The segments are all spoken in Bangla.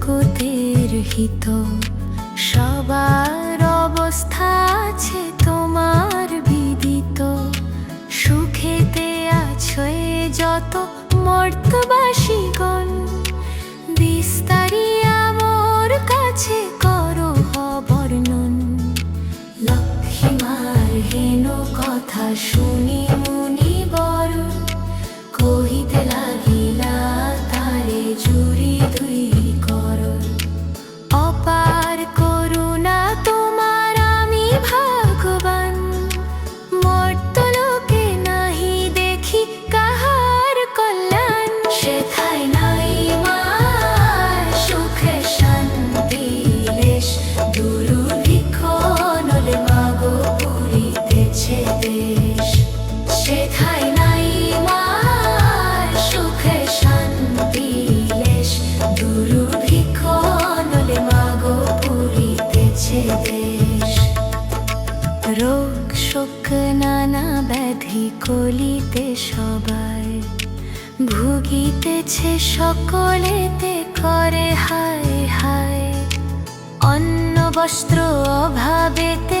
জগতের হিত, সবার অবস্থা আছে তোমার বিদিত। সুখেতে আছো যত মর্তবাসীগণ বিস্তারি আমার কাছে করো বর্ণন লক্ষ্মীমার হেন কথা শুনি মুনি কলিতে সবাই ভুগিতেছে সকলেতে করে হায় হায়। অন্ন বস্ত্র অভাবেতে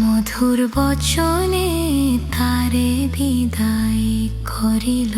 মধুর বচনে তারে বিদায় করিল।